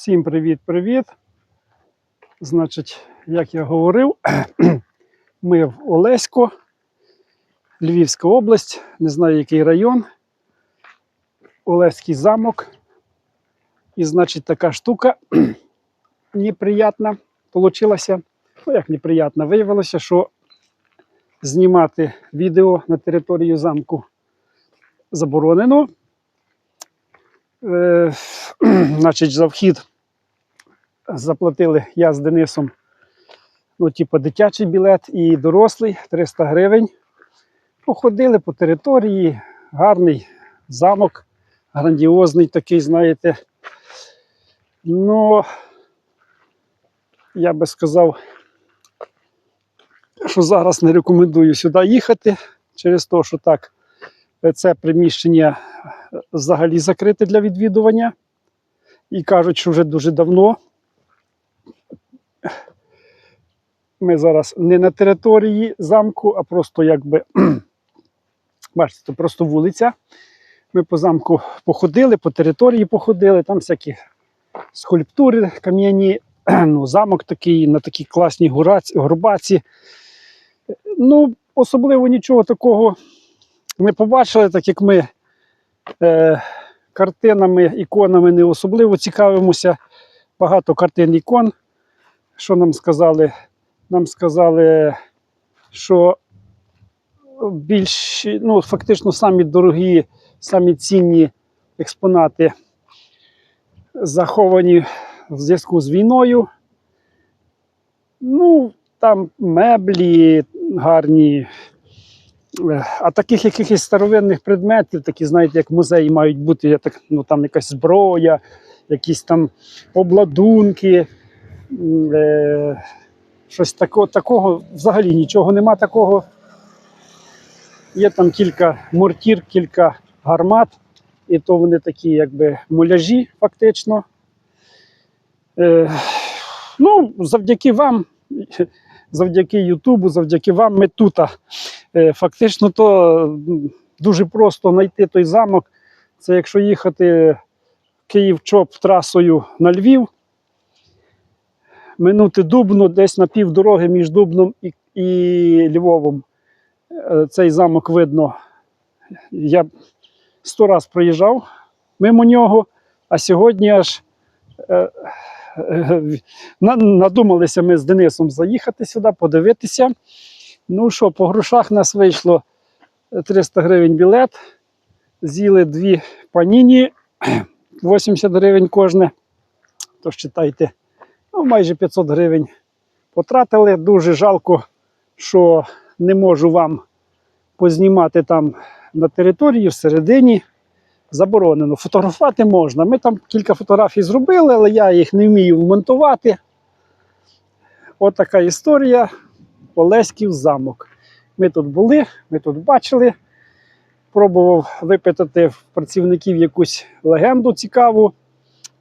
Всім привіт-привіт. Значить, як я говорив, ми в Олеську, Львівська область, не знаю який район, Олеський замок. І, значить, така штука неприятна получилася. Ну, як неприятна, виявилося, що знімати відео на територію замку заборонено. Е, значить, за вхід заплатили я з Денисом, ну, типу, дитячий білет і дорослий 300 гривень. Походили по території, гарний замок, грандіозний такий, знаєте. Ну, я би сказав, що зараз не рекомендую сюди їхати через те, що так, це приміщення взагалі закрите для відвідування. І кажуть, що вже дуже давно. Ми зараз не на території замку, а просто якби, бачите, це просто вулиця. Ми по замку походили, по території походили, там всякі скульптури кам'яні, ну, замок такий на такій класній горбаці. Ну, особливо нічого такого не побачили, так як ми е, картинами, іконами не особливо цікавимося. Багато картин ікон. Що нам сказали? Нам сказали, що більш, ну, фактично самі дорогі, самі цінні експонати заховані в зв'язку з війною. Ну, там меблі гарні. Е, А таких якихось старовинних предметів, такі, знаєте, як музеї мають бути, я так, ну, там якась зброя, якісь там обладунки, е, щось такого, такого взагалі нічого нема такого. Є там кілька мортір, кілька гармат, і то вони такі, якби муляжі, фактично. Е, ну, завдяки вам, завдяки Ютубу, завдяки вам, ми тут. Е, Фактично, то дуже просто знайти той замок. Це якщо їхати Київ-Чоп трасою на Львів, минути Дубно, десь на півдороги між Дубном і, і Львовом. Е, Цей замок видно. Я сто раз проїжджав мимо нього, а сьогодні аж е, е, надумалися ми з Денисом заїхати сюди, подивитися. Ну що, по грошах нас вийшло 300 гривень білет. З'їли дві паніні, 80 гривень кожне. Тож читайте, ну, майже 500 гривень потратили. Дуже жалко, що не можу вам познімати там на території всередині. Заборонено. Фотографувати можна. Ми там кілька фотографій зробили, але я їх не вмію вмонтувати. От така історія. Олеськів замок. Ми тут були, ми тут бачили. Пробував випитати в працівників якусь легенду цікаву,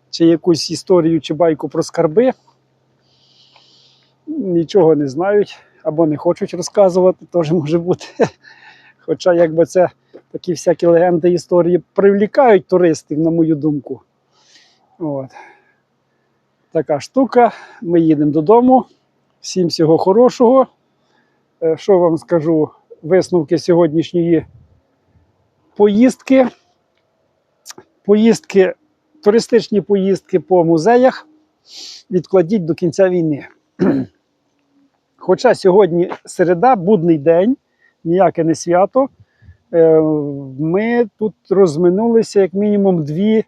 чи якусь історію чи байку про скарби. Нічого не знають або не хочуть розказувати, теж може бути. Хоча, якби це такі всякі легенди історії привлікають туристів, на мою думку. От. Така штука. Ми їдемо додому. Всім всього хорошого. Е, Що вам скажу? Висновки сьогоднішньої поїздки. Поїздки, туристичні поїздки по музеях відкладіть до кінця війни. Хоча сьогодні середа, будний день, ніяке не свято. Е, Ми тут розминулися як мінімум дві.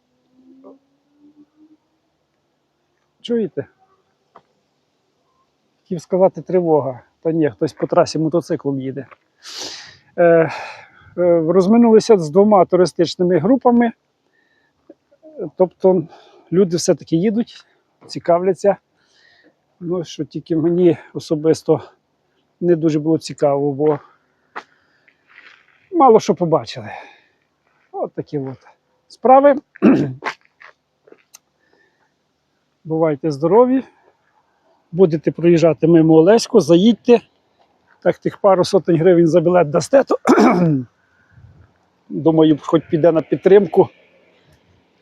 Чуєте? Хотів сказати тривога. Та ні, хтось по трасі мотоциклом їде. Е, е, розминулися з двома туристичними групами. Тобто люди все-таки їдуть, цікавляться. Ну, що тільки мені особисто не дуже було цікаво, бо мало що побачили. От такі от справи. Бувайте здорові. Будете проїжджати мимо Олеську, заїдьте. Так тих пару сотень гривень за білет дасте, то думаю, хоч піде на підтримку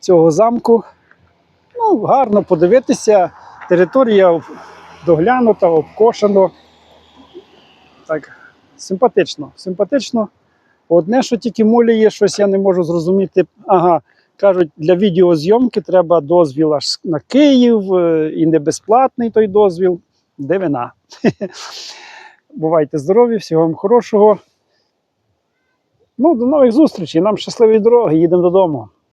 цього замку. Ну, гарно подивитися. Територія доглянута, обкошено. Так, симпатично, симпатично. Одне, що тільки муляє, щось я не можу зрозуміти. Ага, кажуть, для відеозйомки треба дозвіл аж на Київ е, і не безплатний той дозвіл. Дивина. Бувайте здорові, всього вам хорошого. Ну, до нових зустрічей. Нам щасливої дороги, їдемо додому.